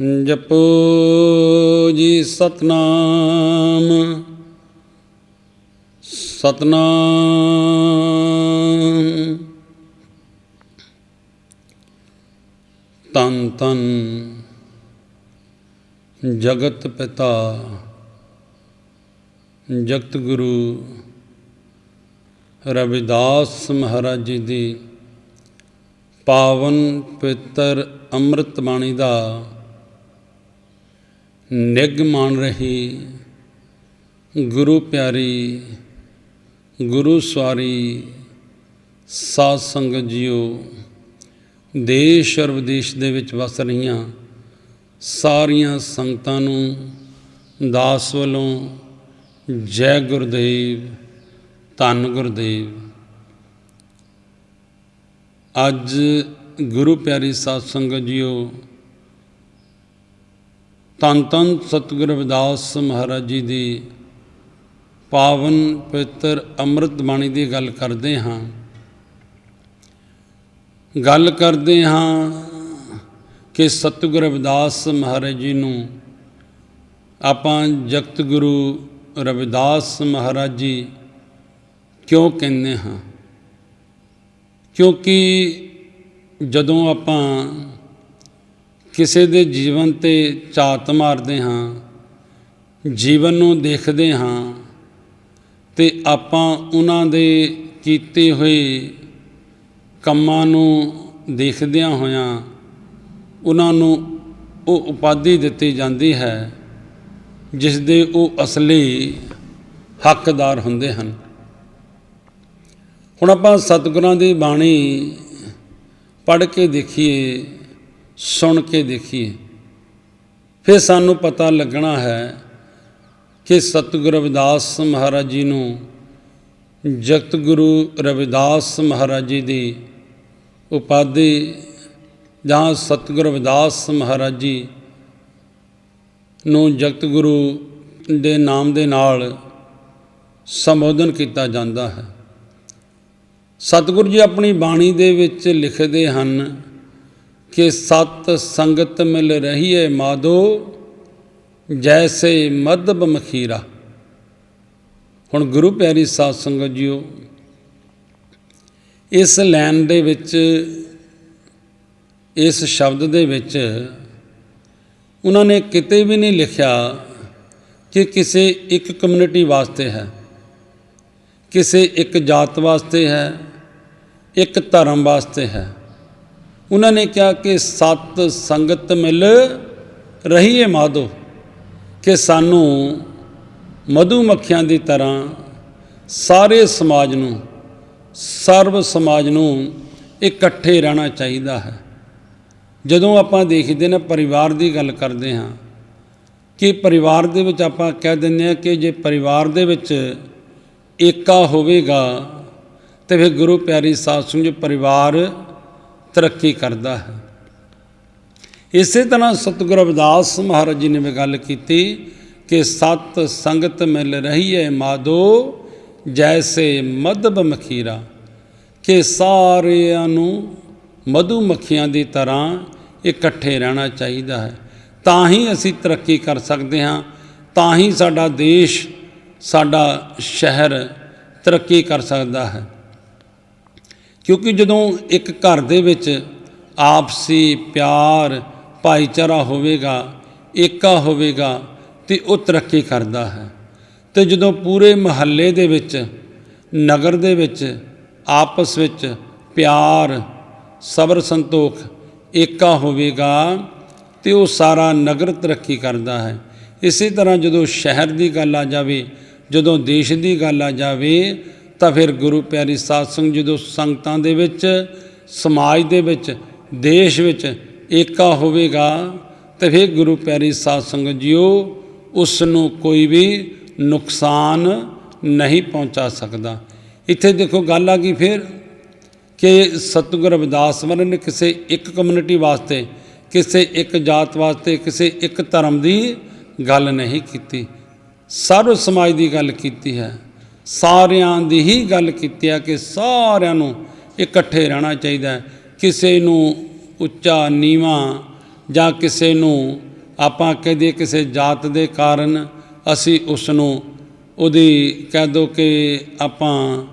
ਜਪੋ ਜੀ ਸਤਨਾਮ। ਸਤਨਾਮ। ਤਨ ਤਨ ਜਗਤ ਪਿਤਾ, ਜਗਤ ਗੁਰੂ ਰਵਿਦਾਸ ਮਹਾਰਾਜ ਜੀ ਦੀ ਪਾਵਨ ਪਿੱਤਰ ਅੰਮ੍ਰਿਤ ਬਾਣੀ ਦਾ ਨਿਗ ਮਾਣ ਰਹੀ, ਗੁਰੂ ਪਿਆਰੀ, ਗੁਰੂ ਸਵਾਰੀ, ਸਾਧ ਸੰਗਤ ਜੀਓ, ਦੇਸ਼ ਔਰ ਵਿਦੇਸ਼ ਦੇ ਵਿੱਚ ਵਸ ਰਹੀਆਂ ਸਾਰੀਆਂ ਸੰਗਤਾਂ ਨੂੰ ਦਾਸ ਵੱਲੋਂ ਜੈ ਗੁਰਦੇਵ, ਧੰਨ ਗੁਰਦੇਵ। ਅੱਜ ਗੁਰੂ ਪਿਆਰੀ ਸਾਧ ਸੰਗਤ ਜੀਓ ਧੰਨ ਧੰਨ ਸਤਿਗੁਰ ਰਵਿਦਾਸ ਮਹਾਰਾਜ ਜੀ ਦੀ ਪਾਵਨ ਪਵਿੱਤਰ ਅੰਮ੍ਰਿਤ ਬਾਣੀ ਦੀ ਗੱਲ ਕਰਦੇ ਹਾਂ। ਗੱਲ ਕਰਦੇ ਹਾਂ ਕਿ ਸਤਿਗੁਰ ਰਵਿਦਾਸ ਮਹਾਰਾਜ ਜੀ ਨੂੰ ਆਪਾਂ ਜਗਤ ਗੁਰੂ ਰਵਿਦਾਸ ਮਹਾਰਾਜ ਜੀ ਕਿਉਂ ਕਹਿੰਦੇ ਹਾਂ? ਕਿਉਂਕਿ ਜਦੋਂ ਆਪਾਂ ਕਿਸੇ ਦੇ ਜੀਵਨ ਤੇ ਝਾਤ ਮਾਰਦੇ ਹਾਂ, ਜੀਵਨ ਨੂੰ ਦੇਖਦੇ ਹਾਂ ਤੇ ਆਪਾਂ ਉਹਨਾਂ ਦੇ ਕੀਤੇ ਹੋਏ ਕੰਮਾਂ ਨੂੰ ਦੇਖਦਿਆਂ ਹੋਇਆਂ ਉਹਨਾਂ ਨੂੰ ਉਹ ਉਪਾਧੀ ਦਿੱਤੀ ਜਾਂਦੀ ਹੈ, ਜਿਸ ਦੇ ਉਹ ਅਸਲੀ ਹੱਕਦਾਰ ਹੁੰਦੇ ਹਨ। ਹੁਣ ਆਪਾਂ ਸਤਿਗੁਰਾਂ ਦੀ ਬਾਣੀ ਪੜ੍ਹ ਕੇ ਦੇਖੀਏ ਸੁਣ ਕੇ ਦੇਖੀਏ। ਫਿਰ ਸਾਨੂੰ ਪਤਾ ਲੱਗਣਾ ਹੈ ਕਿ ਸਤਿਗੁਰੂ ਰਵਿਦਾਸ ਮਹਾਰਾਜ ਜੀ ਨੂੰ ਜਗਤ ਗੁਰੂ ਰਵਿਦਾਸ ਮਹਾਰਾਜ ਜੀ ਦੀ ਉਪਾਧੀ ਜਾਂ ਸਤਿਗੁਰੂ ਰਵਿਦਾਸ ਮਹਾਰਾਜ ਜੀ ਨੂੰ ਜਗਤ ਗੁਰੂ ਦੇ ਨਾਮ ਦੇ ਨਾਲ ਸੰਬੋਧਨ ਕੀਤਾ ਜਾਂਦਾ ਹੈ। ਸਤਿਗੁਰੂ ਜੀ ਆਪਣੀ ਬਾਣੀ ਦੇ ਵਿੱਚ ਲਿਖਦੇ ਹਨ ਕਿ ਸਤ ਸੰਗਤ ਮਿਲ ਰਹੀ ਹੈ ਮਾਦੋ ਜੈਸੇ ਮਦਬ ਮਖੀਰਾ। ਹੁਣ ਗੁਰੂ ਪਿਆਰੀ ਸਾਧ ਸੰਗਤ ਜੀਓ, ਇਸ ਲਾਈਨ ਦੇ ਵਿੱਚ, ਇਸ ਸ਼ਬਦ ਦੇ ਵਿੱਚ ਉਹਨਾਂ ਨੇ ਕਿਤੇ ਵੀ ਨਹੀਂ ਲਿਖਿਆ ਕਿ ਕਿਸੇ ਇੱਕ ਕਮਿਊਨਿਟੀ ਵਾਸਤੇ ਹੈ, ਕਿਸੇ ਇੱਕ ਜਾਤ ਵਾਸਤੇ ਹੈ, ਇੱਕ ਧਰਮ ਵਾਸਤੇ ਹੈ। ਉਹਨਾਂ ਨੇ ਕਿਹਾ ਕਿ ਸਤ ਸੰਗਤ ਮਿਲ ਰਹੀ ਹੈ ਮਾਧੋ, ਕਿ ਸਾਨੂੰ ਮਧੂ ਮੱਖੀਆਂ ਦੀ ਤਰ੍ਹਾਂ ਸਾਰੇ ਸਮਾਜ ਨੂੰ ਸਰਬ ਸਮਾਜ ਨੂੰ ਇਕੱਠੇ ਰਹਿਣਾ ਚਾਹੀਦਾ ਹੈ। ਜਦੋਂ ਆਪਾਂ ਦੇਖਦੇ ਨੇ ਪਰਿਵਾਰ ਦੀ ਗੱਲ ਕਰਦੇ ਹਾਂ, ਕਿ ਪਰਿਵਾਰ ਦੇ ਵਿੱਚ ਆਪਾਂ ਕਹਿ ਦਿੰਦੇ ਹਾਂ ਕਿ ਜੇ ਪਰਿਵਾਰ ਦੇ ਵਿੱਚ ਏਕਾ ਹੋਵੇਗਾ, ਤੇ ਫਿਰ ਗੁਰੂ ਪਿਆਰੀ ਸਾਧ ਸੰਗਤ, ਜੀ ਪਰਿਵਾਰ ਤਰੱਕੀ ਕਰਦਾ ਹੈ। ਇਸੇ ਤਰ੍ਹਾਂ ਸਤਿਗੁਰ ਰਵਿਦਾਸ ਮਹਾਰਾਜ ਜੀ ਨੇ ਵੀ ਗੱਲ ਕੀਤੀ ਕਿ ਸਤ ਸੰਗਤ ਮਿਲ ਰਹੀ ਹੈ ਮਾਦੋ ਜੈਸੇ ਮਦਬ ਮਖੀਰਾ, ਕਿ ਸਾਰਿਆਂ ਨੂੰ ਮਧੂ ਮੱਖੀਆਂ ਦੀ ਤਰ੍ਹਾਂ ਇਕੱਠੇ ਰਹਿਣਾ ਚਾਹੀਦਾ ਹੈ। ਤਾਂ ਹੀ ਅਸੀਂ ਤਰੱਕੀ ਕਰ ਸਕਦੇ ਹਾਂ, ਤਾਂ ਹੀ ਸਾਡਾ ਦੇਸ਼, ਸਾਡਾ ਸ਼ਹਿਰ ਤਰੱਕੀ ਕਰ ਸਕਦਾ ਹੈ। ਕਿਉਂਕਿ ਜਦੋਂ ਇੱਕ ਘਰ ਦੇ ਵਿੱਚ ਆਪਸੀ ਪਿਆਰ, ਭਾਈਚਾਰਾ ਹੋਵੇਗਾ ਏਕਾ ਹੋਵੇਗਾ, ਤੇ ਉਹ ਤਰੱਕੀ ਕਰਦਾ ਹੈ। ਤੇ ਜਦੋਂ ਪੂਰੇ ਮਹੱਲੇ ਦੇ ਵਿੱਚ, ਨਗਰ ਦੇ ਵਿੱਚ, ਆਪਸ ਵਿੱਚ ਪਿਆਰ, ਸਬਰ, ਸੰਤੋਖ ਏਕਾ ਹੋਵੇਗਾ, ਤੇ ਉਹ ਸਾਰਾ ਨਗਰ ਤਰੱਕੀ ਕਰਦਾ ਹੈ। ਇਸੇ ਤਰ੍ਹਾਂ ਜਦੋਂ ਸ਼ਹਿਰ ਦੀ ਗੱਲ ਆ ਜਾਵੇ, ਜਦੋਂ ਦੇਸ਼ ਦੀ ਗੱਲ ਆ ਜਾਵੇ ਤਾਂ ਫਿਰ ਗੁਰੂ ਪਿਆਰੀ ਸਾਧ ਸੰਗਤ ਜਦੋਂ ਸੰਗਤਾਂ ਦੇ ਵਿੱਚ, ਸਮਾਜ ਦੇ ਵਿੱਚ, ਦੇਸ਼ ਵਿੱਚ ਏਕਾ ਹੋਵੇਗਾ, ਤੇ ਫਿਰ ਗੁਰੂ ਪਿਆਰੀ ਸਾਧ ਸੰਗਤ ਜੀਓ ਉਸ ਨੂੰ ਕੋਈ ਵੀ ਨੁਕਸਾਨ ਨਹੀਂ ਪਹੁੰਚਾ ਸਕਦਾ। ਇੱਥੇ ਦੇਖੋ ਗੱਲ ਆ ਗਈ ਫਿਰ ਕਿ ਸਤਿਗੁਰ ਰਵਿਦਾਸ ਮਹਾਰਾਜ ਨੇ ਕਿਸੇ ਇੱਕ ਕਮਿਊਨਿਟੀ ਵਾਸਤੇ, ਕਿਸੇ ਇੱਕ ਜਾਤ ਵਾਸਤੇ, ਕਿਸੇ ਇੱਕ ਧਰਮ ਦੀ ਗੱਲ ਨਹੀਂ ਕੀਤੀ। ਸਰਵ ਸਮਾਜ ਦੀ ਗੱਲ ਕੀਤੀ ਹੈ। ਸਾਰਿਆਂ ਦੀ ਹੀ ਗੱਲ ਕੀਤੀ ਹੈ ਕਿ ਸਾਰਿਆਂ ਨੂੰ ਇਕੱਠੇ ਰਹਿਣਾ ਚਾਹੀਦਾ ਕਿਸੇ ਨੂੰ ਉੱਚਾ, ਨੀਵਾਂ ਜਾਂ ਕਿਸੇ ਨੂੰ ਆਪਾਂ ਕਹਦੇ ਕਿਸੇ ਜਾਤ ਦੇ ਕਾਰਨ ਅਸੀਂ ਉਸ ਨੂੰ ਉਹਦੀ ਕਹਿ ਦੋ ਕਿ ਆਪਾਂ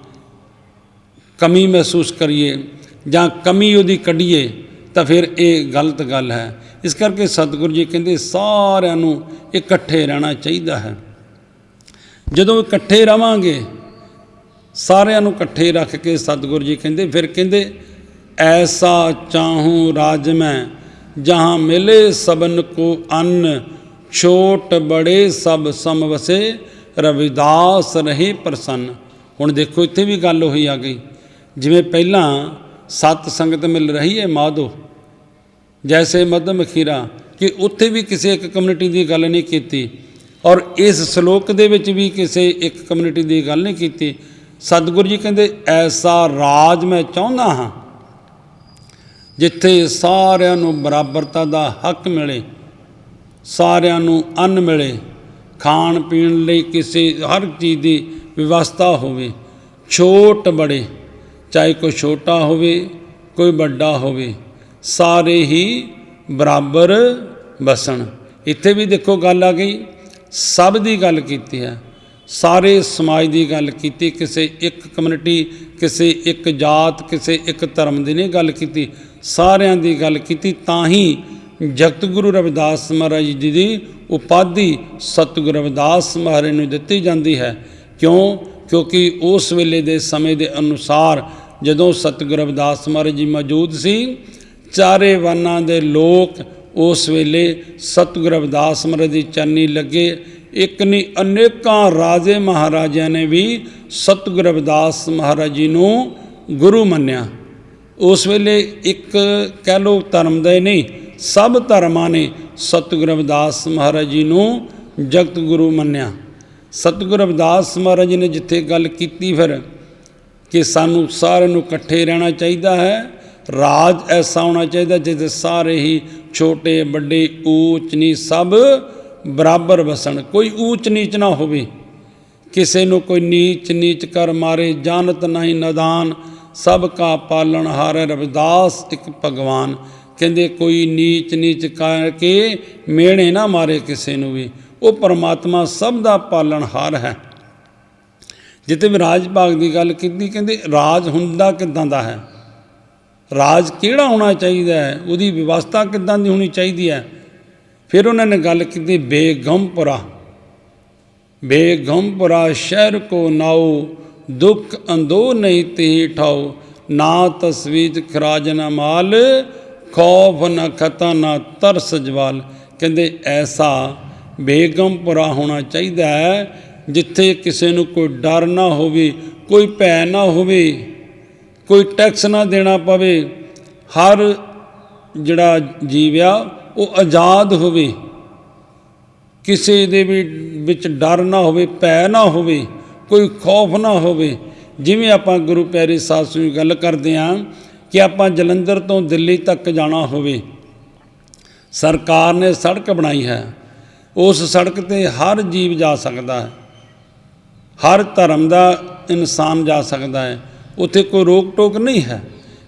ਕਮੀ ਮਹਿਸੂਸ ਕਰੀਏ ਜਾਂ ਕਮੀ ਉਹਦੀ ਕੱਢੀਏ ਤਾਂ ਫਿਰ ਇਹ ਗਲਤ ਗੱਲ ਹੈ। ਇਸ ਕਰਕੇ ਸਤਿਗੁਰੂ ਜੀ ਕਹਿੰਦੇ ਸਾਰਿਆਂ ਨੂੰ ਇਕੱਠੇ ਰਹਿਣਾ ਚਾਹੀਦਾ ਹੈ। ਜਦੋਂ ਇਕੱਠੇ ਰਵਾਂਗੇ, ਸਾਰਿਆਂ ਨੂੰ ਇਕੱਠੇ ਰੱਖ ਕੇ ਸਤਿਗੁਰੂ ਜੀ ਕਹਿੰਦੇ, ਫਿਰ ਕਹਿੰਦੇ, ਐਸਾ ਚਾਹੂੰ ਰਾਜ ਮੈਂ, ਜਹਾਂ ਮਿਲੇ ਸਬਨ ਕੋ ਅੰਨ, ਛੋਟ ਬੜੇ ਸਭ ਸਮ ਵਸੇ, ਰਵਿਦਾਸ ਰਹੇ ਪ੍ਰਸੰਨ। ਹੁਣ ਦੇਖੋ, ਇੱਥੇ ਵੀ ਗੱਲ ਹੋਈ ਆ ਗਈ। ਜਿਵੇਂ ਪਹਿਲਾਂ ਸਤ ਸੰਗਤ ਮਿਲ ਰਹੀ ਹੈ ਮਾਧੋ, ਜੈਸੇ ਮਦਮ ਖੀਰਾ ਕਿ ਉੱਥੇ ਵੀ ਕਿਸੇ ਇੱਕ ਕਮਿਊਨਿਟੀ ਦੀ ਗੱਲ ਨਹੀਂ ਕੀਤੀ। ਔਰ ਇਸ ਸ਼ਲੋਕ ਦੇ ਵਿੱਚ ਵੀ ਕਿਸੇ ਇੱਕ ਕਮਿਊਨਿਟੀ ਦੀ ਗੱਲ ਨਹੀਂ ਕੀਤੀ। ਸਤਿਗੁਰੂ ਜੀ ਕਹਿੰਦੇ, ਐਸਾ ਰਾਜ ਮੈਂ ਚਾਹੁੰਦਾ ਹਾਂ, ਜਿੱਥੇ ਸਾਰਿਆਂ ਨੂੰ ਬਰਾਬਰਤਾ ਦਾ ਹੱਕ ਮਿਲੇ, ਸਾਰਿਆਂ ਨੂੰ ਅੰਨ ਮਿਲੇ, ਖਾਣ ਪੀਣ ਲਈ ਕਿਸੇ ਹਰ ਚੀਜ਼ ਦੀ ਵਿਵਸਥਾ ਹੋਵੇ, ਛੋਟ ਬੜੇ, ਚਾਹੇ ਕੋਈ ਛੋਟਾ ਹੋਵੇ, ਕੋਈ ਵੱਡਾ ਹੋਵੇ, ਸਾਰੇ ਹੀ ਬਰਾਬਰ ਬਸਣ। ਇੱਥੇ ਵੀ ਦੇਖੋ ਗੱਲ ਆ ਗਈ। ਸਭ ਦੀ ਗੱਲ ਕੀਤੀ ਹੈ, ਸਾਰੇ ਸਮਾਜ ਦੀ ਗੱਲ ਕੀਤੀ, ਕਿਸੇ ਇੱਕ ਕਮਿਊਨਿਟੀ ਕਿਸੇ ਇੱਕ ਜਾਤ, ਕਿਸੇ ਇੱਕ ਧਰਮ ਦੀ ਨਹੀਂ ਗੱਲ ਕੀਤੀ, ਸਾਰਿਆਂ ਦੀ ਗੱਲ ਕੀਤੀ, ਤਾਂ ਹੀ ਜਗਤ ਗੁਰੂ ਰਵਿਦਾਸ ਮਹਾਰਾਜ ਜੀ ਦੀ ਉਪਾਧੀ ਸਤਿਗੁਰੂ ਰਵਿਦਾਸ ਮਹਾਰਾਜ ਨੂੰ ਦਿੱਤੀ ਜਾਂਦੀ ਹੈ। ਕਿਉਂ? ਕਿਉਂਕਿ ਉਸ ਵੇਲੇ ਦੇ ਸਮੇਂ ਦੇ ਅਨੁਸਾਰ ਜਦੋਂ ਸਤਿਗੁਰੂ ਰਵਿਦਾਸ ਮਹਾਰਾਜ ਜੀ ਮੌਜੂਦ ਸੀ, ਚਾਰੇ ਵਰਨਾਂ ਦੇ ਲੋਕ ਉਸ ਵੇਲੇ ਸਤਿਗੁਰੂ ਅਵਦਾਸ ਮਹਾਰਾਜ ਦੀ ਚਰਨੀ ਲੱਗੇ। ਇੱਕ ਨਹੀਂ ਅਨੇਕਾਂ ਰਾਜੇ ਮਹਾਰਾਜਿਆਂ ਨੇ ਵੀ ਸਤਿਗੁਰੂ ਅਵਦਾਸ ਮਹਾਰਾਜ ਜੀ ਨੂੰ ਗੁਰੂ ਮੰਨਿਆ। ਉਸ ਵੇਲੇ ਇੱਕ ਕਹਿ ਲੋ ਧਰਮ ਦਾ ਨਹੀਂ, ਸਭ ਧਰਮਾਂ ਨੇ ਸਤਿਗੁਰੂ ਅਵਦਾਸ ਮਹਾਰਾਜ ਜੀ ਨੂੰ ਜਗਤ ਗੁਰੂ ਮੰਨਿਆ। ਸਤਿਗੁਰੂ ਅਵਦਾਸ ਮਹਾਰਾਜ ਜੀ ਨੇ ਜਿੱਥੇ ਗੱਲ ਕੀਤੀ ਫਿਰ ਕਿ ਸਾਨੂੰ ਸਾਰਿਆਂ ਨੂੰ ਇਕੱਠੇ ਰਹਿਣਾ ਚਾਹੀਦਾ ਹੈ। ਰਾਜ ਐਸਾ ਹੋਣਾ ਚਾਹੀਦਾ ਜਿੱਥੇ ਸਾਰੇ ਹੀ ਛੋਟੇ, ਵੱਡੇ, ਊਚ, ਨੀਚ ਸਭ ਬਰਾਬਰ ਵਸਣ। ਕੋਈ ਊਚ, ਨੀਚ ਨਾ ਹੋਵੇ। ਕਿਸੇ ਨੂੰ ਕੋਈ ਨੀਚ ਨੀਚ ਕਰ ਮਾਰੇ, ਜਾਣਤ ਨਹੀਂ, ਨਦਾਨ, ਸਭ ਕਾ ਪਾਲਣ ਹਾਰੇ ਰਵਿਦਾਸ ਇੱਕ ਭਗਵਾਨ। ਕਹਿੰਦੇ ਕੋਈ ਨੀਚ ਨੀਚ ਕਰਕੇ ਮੇਣੇ ਨਾ ਮਾਰੇ ਕਿਸੇ ਨੂੰ ਵੀ। ਉਹ ਪਰਮਾਤਮਾ ਸਭ ਦਾ ਪਾਲਣਹਾਰ ਹੈ। ਜਿੱਤੇ ਵੀ ਰਾਜ ਭਾਗ ਦੀ ਗੱਲ ਕੀਤੀ, ਕਹਿੰਦੇ ਰਾਜ ਹੁੰਦਾ ਕਿਦਾਂ ਦਾ ਹੈ? ਰਾਜ ਕਿਹੜਾ ਹੋਣਾ ਚਾਹੀਦਾ ਹੈ? ਉਹਦੀ ਵਿਵਸਥਾ ਕਿੱਦਾਂ ਦੀ ਹੋਣੀ ਚਾਹੀਦੀ ਹੈ? ਫਿਰ ਉਹਨਾਂ ਨੇ ਗੱਲ ਕੀਤੀ ਬੇਗਮਪੁਰਾ ਬੇਗਮਪੁਰਾ ਸ਼ਹਿਰ ਕੋ ਨਾਉ, ਦੁੱਖ ਅੰਦੋ ਨਹੀਂ ਤੇ ਠਾਉ। ਨਾ ਤਸਵੀਜ ਖਰਾਜ ਨਾ ਮਾਲ, ਖੌਫ ਨਾ ਖਤਾ ਨਾ ਤਰਸ ਜਵਾਲ। ਕਹਿੰਦੇ ਐਸਾ ਬੇਗਮਪੁਰਾ ਹੋਣਾ ਚਾਹੀਦਾ ਹੈ, ਜਿੱਥੇ ਕਿਸੇ ਨੂੰ ਕੋਈ ਡਰ ਨਾ ਹੋਵੇ, ਕੋਈ ਭੈ ਨਾ ਹੋਵੇ। ਕੋਈ ਟੈਕਸ ਨਾ ਦੇਣਾ ਪਵੇ, ਹਰ ਜਿਹੜਾ ਜੀਵ ਆ, ਉਹ ਆਜ਼ਾਦ ਹੋਵੇ। ਕਿਸੇ ਦੇ ਵੀ ਵਿੱਚ ਡਰ ਨਾ ਹੋਵੇ, ਭੈ ਨਾ ਹੋਵੇ, ਕੋਈ ਖੌਫ ਨਾ ਹੋਵੇ। ਜਿਵੇਂ ਆਪਾਂ ਗੁਰੂ ਪਿਆਰੇ ਸਾਹਿਬ ਦੀ ਗੱਲ ਕਰਦੇ ਆਂ ਕਿ ਆਪਾਂ ਜਲੰਧਰ ਤੋਂ ਦਿੱਲੀ ਤੱਕ ਜਾਣਾ ਹੋਵੇ, ਸਰਕਾਰ ਨੇ ਸੜਕ ਬਣਾਈ ਹੈ। ਉਸ ਸੜਕ ਤੇ ਹਰ ਜੀਵ ਜਾ ਸਕਦਾ ਹੈ। ਹਰ ਧਰਮ ਦਾ ਇਨਸਾਨ ਜਾ ਸਕਦਾ ਹੈ। ਉੱਥੇ ਕੋਈ ਰੋਕ ਟੋਕ ਨਹੀਂ ਹੈ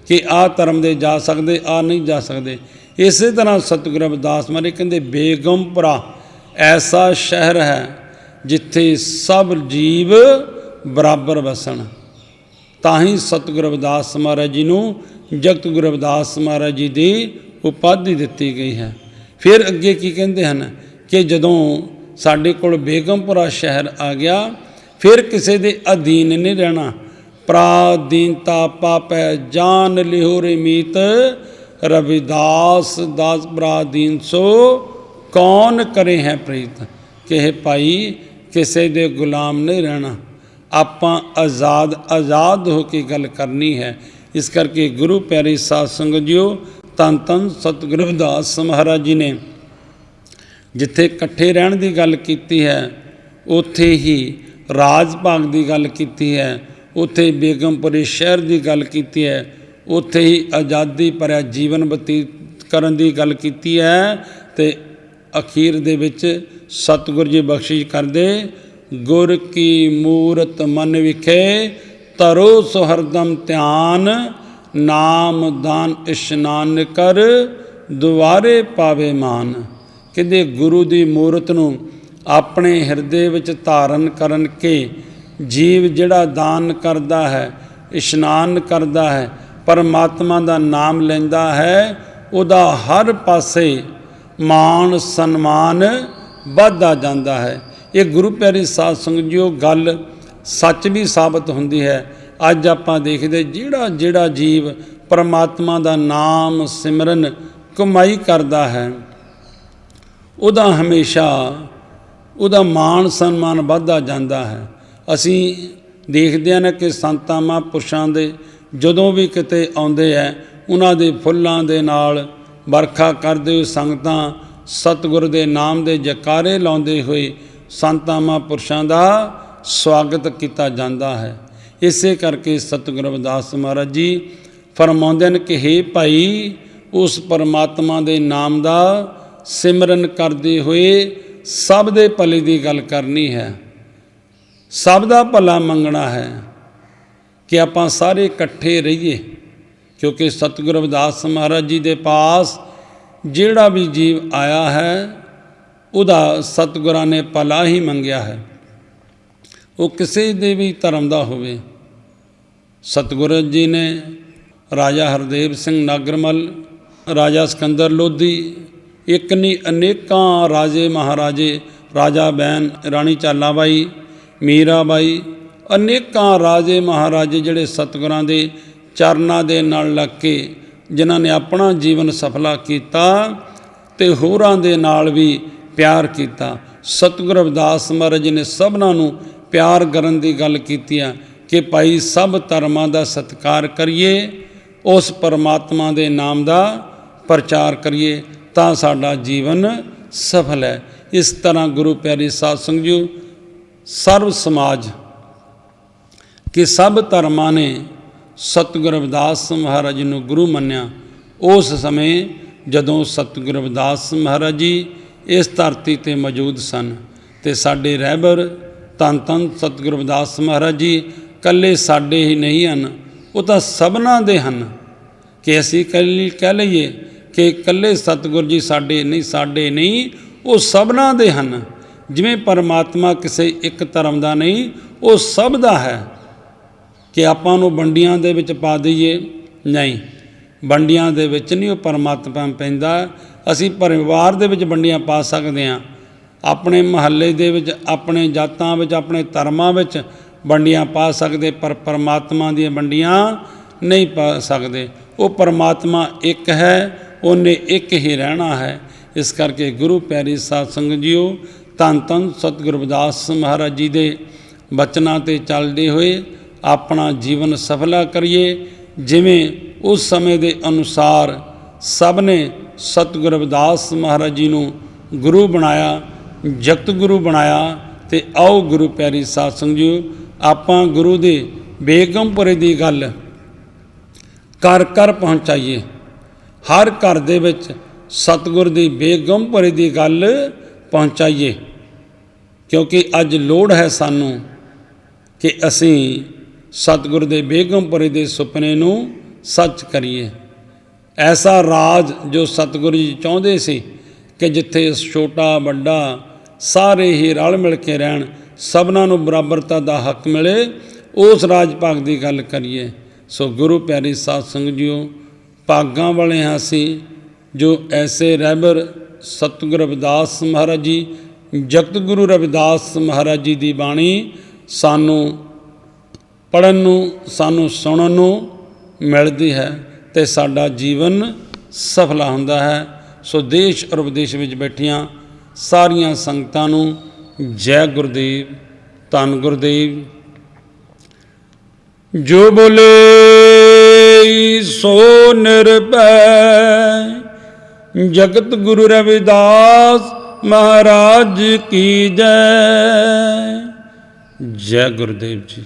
ਕਿ ਆਹ ਧਰਮ ਦੇ ਜਾ ਸਕਦੇ ਆ ਨਹੀਂ ਜਾ ਸਕਦੇ। ਇਸੇ ਤਰ੍ਹਾਂ ਸਤਿਗੁਰੂ ਰਵਿਦਾਸ ਮਾਰੇ ਕਹਿੰਦੇ ਬੇਗਮਪੁਰਾ ਐਸਾ ਸ਼ਹਿਰ ਹੈ ਜਿੱਥੇ ਸਭ ਜੀਵ ਬਰਾਬਰ ਵਸਣ। ਤਾਂ ਹੀ ਸਤਿਗੁਰੂ ਰਵਿਦਾਸ ਮਹਾਰਾਜ ਜੀ ਨੂੰ ਜਗਤ ਗੁਰੂ ਰਵਿਦਾਸ ਮਹਾਰਾਜ ਜੀ ਦੀ ਉਪਾਧੀ ਦਿੱਤੀ ਗਈ ਹੈ। ਫਿਰ ਅੱਗੇ ਕੀ ਕਹਿੰਦੇ ਹਨ ਕਿ ਜਦੋਂ ਸਾਡੇ ਕੋਲ ਬੇਗਮਪੁਰਾ ਸ਼ਹਿਰ ਆ ਗਿਆ, ਫਿਰ ਕਿਸੇ ਦੇ ਅਧੀਨ ਨਹੀਂ ਰਹਿਣਾ। ਪ੍ਰਾਦੀਨਤਾ ਪਾਪੈ ਜਾਨ ਲਿਹੋਰੇ ਮੀਤ, ਰਵਿਦਾਸ ਦਾਸ ਪ੍ਰਾਦੀਨ ਸੋ, ਕੌਣ ਕਰੇ ਹੈ ਪ੍ਰੀਤ? ਕਿਹ ਭਾਈ, ਕਿਸੇ ਦੇ ਗੁਲਾਮ ਨਹੀਂ ਰਹਿਣਾ। ਆਪਾਂ ਆਜ਼ਾਦ ਆਜ਼ਾਦ ਹੋ ਕੇ ਗੱਲ ਕਰਨੀ ਹੈ। ਇਸ ਕਰਕੇ ਗੁਰੂ ਪਿਆਰੇ ਸਾਧ ਸੰਗਤ ਜੀਓ ਤਨ ਤਨ ਸਤਿਗੁਰੂ ਰਵਿਦਾਸ ਮਹਾਰਾਜ ਜੀ ਨੇ ਜਿੱਥੇ ਇਕੱਠੇ ਰਹਿਣ ਦੀ ਗੱਲ ਕੀਤੀ ਹੈ, ਉੱਥੇ ਹੀ ਰਾਜ ਭਾਗ ਦੀ ਗੱਲ ਕੀਤੀ ਹੈ। ਉੱਥੇ ਬੇਗਮਪੁਰੇ ਸ਼ਹਿਰ ਦੀ ਗੱਲ ਕੀਤੀ ਹੈ, ਉੱਥੇ ਹੀ ਆਜ਼ਾਦੀ ਭਰਿਆ ਜੀਵਨ ਬਤੀਤ ਕਰਨ ਦੀ ਗੱਲ ਕੀਤੀ ਹੈ ਤੇ ਅਖੀਰ ਦੇ ਵਿੱਚ ਸਤਿਗੁਰ ਜੀ ਬਖਸ਼ਿਸ਼ ਕਰਦੇ, ਗੁਰ ਕੀ ਮੂਰਤ ਮਨ ਵਿਖੇ ਤਰੋ ਸੁਹਰਦਮ ਧਿਆਨ, ਨਾਮ ਦਾਨ ਇਸ਼ਨਾਨ ਕਰ, ਦੁਆਰੇ ਪਾਵੇ ਮਾਨ। ਕਹਿੰਦੇ ਗੁਰੂ ਦੀ ਮੂਰਤ ਨੂੰ ਆਪਣੇ ਹਿਰਦੇ ਵਿੱਚ ਧਾਰਨ ਕਰਨ ਕੇ ਜੀਵ ਜਿਹੜਾ ਦਾਨ ਕਰਦਾ ਹੈ, ਇਸ਼ਨਾਨ ਕਰਦਾ ਹੈ, ਪਰਮਾਤਮਾ ਦਾ ਨਾਮ ਲੈਂਦਾ ਹੈ, ਉਹਦਾ ਹਰ ਪਾਸੇ ਮਾਣ, ਸਨਮਾਨ ਵੱਧਦਾ ਜਾਂਦਾ ਹੈ। ਇਹ ਗੁਰੂ ਪਿਆਰੀ ਸਾਧ ਸੰਗਤ ਉਹ ਗੱਲ ਸੱਚ ਵੀ ਸਾਬਤ ਹੁੰਦੀ ਹੈ। ਅੱਜ ਆਪਾਂ ਦੇਖਦੇ ਜਿਹੜਾ ਜਿਹੜਾ ਜੀਵ ਪਰਮਾਤਮਾ ਦਾ ਨਾਮ, ਸਿਮਰਨ, ਕਮਾਈ ਕਰਦਾ ਹੈ, ਉਹਦਾ ਹਮੇਸ਼ਾ ਉਹਦਾ ਮਾਣ, ਸਨਮਾਨ ਵੱਧਦਾ ਜਾਂਦਾ ਹੈ। ਅਸੀਂ ਦੇਖਦੇ ਹਾਂ ਨਾ ਕਿ ਸੰਤਾਂ ਮਹਾਂਪੁਰਸ਼ਾਂ ਦੇ ਜਦੋਂ ਵੀ ਕਿਤੇ ਆਉਂਦੇ ਹੈ, ਉਹਨਾਂ ਦੇ ਫੁੱਲਾਂ ਦੇ ਨਾਲ ਵਰਖਾ ਕਰਦੇ ਹੋਏ ਸੰਗਤਾਂ ਸਤਿਗੁਰ ਦੇ ਨਾਮ ਦੇ ਜਕਾਰੇ ਲਾਉਂਦੇ ਹੋਏ ਸੰਤਾਂ ਮਹਾਂਪੁਰਸ਼ਾਂ ਦਾ ਸਵਾਗਤ ਕੀਤਾ ਜਾਂਦਾ ਹੈ। ਇਸੇ ਕਰਕੇ ਸਤਿਗੁਰ ਰਵਿਦਾਸ ਮਹਾਰਾਜ ਜੀ ਫਰਮਾਉਂਦੇ ਨੇ ਕਿ, ਹੇ ਭਾਈ, ਉਸ ਪਰਮਾਤਮਾ ਦੇ ਨਾਮ ਦਾ ਸਿਮਰਨ ਕਰਦੇ ਹੋਏ ਸਭ ਦੇ ਭਲੇ ਦੀ ਗੱਲ ਕਰਨੀ ਹੈ। ਸਭ ਦਾ ਭਲਾ ਮੰਗਣਾ ਹੈ ਕਿ ਆਪਾਂ ਸਾਰੇ ਇਕੱਠੇ ਰਹੀਏ, ਕਿਉਂਕਿ ਸਤਿਗੁਰੂ ਰਵਿਦਾਸ ਮਹਾਰਾਜ ਜੀ ਦੇ ਪਾਸ ਜਿਹੜਾ ਵੀ ਜੀਵ ਆਇਆ ਹੈ, ਉਹਦਾ ਸਤਿਗੁਰਾਂ ਨੇ ਭਲਾ ਹੀ ਮੰਗਿਆ ਹੈ। ਉਹ ਕਿਸੇ ਦੇ ਵੀ ਧਰਮ ਦਾ ਹੋਵੇ। ਸਤਿਗੁਰੂ ਜੀ ਨੇ ਰਾਜਾ ਹਰਦੇਵ ਸਿੰਘ ਨਾਗਰਮਲ, ਰਾਜਾ ਸਿਕੰਦਰ ਲੋਧੀ, ਇੱਕ ਨਹੀਂ ਅਨੇਕਾਂ ਰਾਜੇ ਮਹਾਰਾਜੇ, ਰਾਜਾ ਬੈਨ ਰਾਣੀ ਚਾਲਾਬਾਈ ਮੀਰਾਬਾਈ ਅਨੇਕਾਂ ਰਾਜੇ ਮਹਾਰਾਜੇ ਜਿਹੜੇ ਸਤਿਗੁਰਾਂ ਦੇ ਚਰਨਾਂ ਦੇ ਨਾਲ ਲੱਗ ਕੇ ਜਿਨ੍ਹਾਂ ਨੇ ਆਪਣਾ ਜੀਵਨ ਸਫਲਾ ਕੀਤਾ ਤੇ ਹੋਰਾਂ ਦੇ ਨਾਲ ਵੀ ਪਿਆਰ ਕੀਤਾ। ਸਤਿਗੁਰੂ ਅਵਦਾਸ ਮਹਾਰਾਜ ਨੇ ਸਭਨਾਂ ਨੂੰ ਪਿਆਰ ਕਰਨ ਦੀ ਗੱਲ ਕੀਤੀ ਆ ਕਿ ਭਾਈ ਸਭ ਧਰਮਾਂ ਦਾ ਸਤਿਕਾਰ ਕਰੀਏ, ਉਸ ਪਰਮਾਤਮਾ ਦੇ ਨਾਮ ਦਾ ਪ੍ਰਚਾਰ ਕਰੀਏ ਤਾਂ ਸਾਡਾ ਜੀਵਨ ਸਫਲ ਹੈ। ਇਸ ਤਰ੍ਹਾਂ ਗੁਰੂ ਪਿਆਰੀ ਸਾਧ ਸੰਗਤ ਜੀ ਸਰਵ ਸਮਾਜ ਕਿ ਸਭ ਧਰਮਾਂ ਨੇ ਸਤਿਗੁਰ ਰਵਿਦਾਸ ਮਹਾਰਾਜ ਨੂੰ ਗੁਰੂ ਮੰਨਿਆ। ਉਸ ਸਮੇਂ ਜਦੋਂ ਸਤਿਗੁਰ ਰਵਿਦਾਸ ਮਹਾਰਾਜ ਜੀ ਇਸ ਧਰਤੀ ਤੇ ਮੌਜੂਦ ਸਨ ਤੇ ਸਾਡੇ ਰਹਿਬਰ ਧੰਨ ਧੰਨ ਸਤਿਗੁਰੂ ਰਵਿਦਾਸ ਮਹਾਰਾਜ ਜੀ ਕੱਲੇ ਸਾਡੇ ਹੀ ਨਹੀਂ ਹਨ, ਉਹ ਤਾਂ ਸਭਨਾਂ ਦੇ ਹਨ। ਕਿ ਅਸੀਂ ਕੱਲੀ ਕਹਿ ਲਈਏ ਕਿ ਇਕੱਲੇ ਸਤਿਗੁਰ ਜੀ ਸਾਡੇ ਨਹੀਂ ਸਾਡੇ ਨਹੀਂ, ਉਹ ਸਭਨਾਂ ਦੇ ਹਨ। ਜਿਵੇਂ ਪਰਮਾਤਮਾ ਕਿਸੇ ਇੱਕ ਧਰਮ ਦਾ ਨਹੀਂ, ਉਹ ਸਭ ਦਾ ਹੈ ਕਿ ਆਪਾਂ ਨੂੰ ਵੰਡੀਆਂ ਦੇ ਵਿੱਚ ਪਾ ਦਈਏ। ਨਹੀਂ, ਵੰਡੀਆਂ ਦੇ ਵਿੱਚ ਨਹੀਂ, ਉਹ ਪਰਮਾਤਮਾ ਪੈਂਦਾ। ਅਸੀਂ ਪਰਿਵਾਰ ਦੇ ਵਿੱਚ ਵੰਡੀਆਂ ਪਾ ਸਕਦੇ ਹਾਂ। ਆਪਣੇ ਮਹੱਲੇ ਦੇ ਵਿੱਚ, ਆਪਣੇ ਜਾਤਾਂ ਵਿੱਚ, ਆਪਣੇ ਧਰਮਾਂ ਵਿੱਚ ਵੰਡੀਆਂ ਪਾ ਸਕਦੇ, ਪਰ ਪਰਮਾਤਮਾ ਦੀਆਂ ਵੰਡੀਆਂ ਨਹੀਂ ਪਾ ਸਕਦੇ। ਉਹ ਪਰਮਾਤਮਾ ਇੱਕ ਹੈ, ਉਹਨੇ ਇੱਕ ਹੀ ਰਹਿਣਾ ਹੈ। ਇਸ ਕਰਕੇ ਗੁਰੂ ਪਿਆਰੀ ਸਾਧ ਸੰਗਤ ਜੀਓ ਧੰਨ ਧੰਨ ਸਤਿਗੁਰੂ ਰਵਿਦਾਸ ਮਹਾਰਾਜ ਜੀ ਦੇ ਬਚਨਾਂ ਤੇ ਚੱਲਦੇ ਹੋਏ ਆਪਣਾ ਜੀਵਨ ਸਫਲਾ ਕਰੀਏ। ਜਿਵੇਂ ਉਸ ਸਮੇਂ ਦੇ ਅਨੁਸਾਰ ਸਭ ਨੇ ਸਤਿਗੁਰੂ ਰਵਿਦਾਸ ਮਹਾਰਾਜ ਜੀ ਨੂੰ ਗੁਰੂ ਬਣਾਇਆ, ਜਗਤ ਗੁਰੂ ਬਣਾਇਆ ਤੇ ਆਓ ਗੁਰੂ ਪਿਆਰੀ ਸਾਧ ਸੰਗਤ ਆਪਾਂ ਗੁਰੂ ਦੇ ਬੇਗਮਪੁਰੇ ਦੀ ਗੱਲ ਕਰ ਕਰ ਪਹੁੰਚਾਈਏ। ਹਰ ਘਰ ਦੇ ਵਿੱਚ ਸਤਿਗੁਰ ਦੀ ਬੇਗਮਪੁਰੇ ਦੀ ਗੱਲ ਪਹੁੰਚਾਈਏ। ਕਿਉਂਕਿ ਅੱਜ ਲੋੜ ਹੈ ਸਾਨੂੰ ਕਿ ਅਸੀਂ ਸਤਿਗੁਰ ਦੇ ਬੇਗਮਪੁਰੇ ਦੇ ਸੁਪਨੇ ਨੂੰ ਸੱਚ ਕਰੀਏ। ਐਸਾ ਰਾਜ ਜੋ ਸਤਿਗੁਰੂ ਜੀ ਚਾਹੁੰਦੇ ਸੀ ਕਿ ਜਿੱਥੇ ਛੋਟਾ, ਵੱਡਾ ਸਾਰੇ ਹੀ ਰਲ ਮਿਲ ਕੇ ਰਹਿਣ, ਸਭਨਾਂ ਨੂੰ ਬਰਾਬਰਤਾ ਦਾ ਹੱਕ ਮਿਲੇ, ਉਸ ਰਾਜ ਭਾਗ ਦੀ ਗੱਲ ਕਰੀਏ। ਸੋ ਗੁਰੂ ਪਿਆਰੀ ਸਾਧ ਸੰਗਤ ਜੀਓ, ਭਾਗਾਂ ਵਾਲੇ ਹਾਂ ਅਸੀਂ ਜੋ ਐਸੇ ਰਹਿਬਰ ਸਤਿਗੁਰ ਰਵਿਦਾਸ ਮਹਾਰਾਜ ਜੀ ਜਗਤ ਗੁਰੂ ਰਵਿਦਾਸ ਮਹਾਰਾਜ ਜੀ ਦੀ ਬਾਣੀ ਸਾਨੂੰ ਪੜਨ ਨੂੰ, ਸਾਨੂੰ ਸੁਣਨ ਨੂੰ ਮਿਲਦੀ ਹੈ ਤੇ ਸਾਡਾ ਜੀਵਨ ਸਫਲਾ ਹੁੰਦਾ ਹੈ। ਸੋ ਦੇਸ਼ ਔਰ ਵਿਦੇਸ਼ ਵਿੱਚ ਬੈਠੀਆਂ ਸਾਰੀਆਂ ਸੰਗਤਾਂ ਨੂੰ ਜੈ ਗੁਰਦੇਵ, ਧੰਨ ਗੁਰਦੇਵ। ਜੋ ਬੋਲੇ, ਸੋ ਨਿਰਭੈ। ਜਗਤ ਗੁਰੂ ਰਵਿਦਾਸ ਮਹਾਰਾਜ ਕੀ ਜੈ। ਜੈ ਗੁਰਦੇਵ ਜੀ।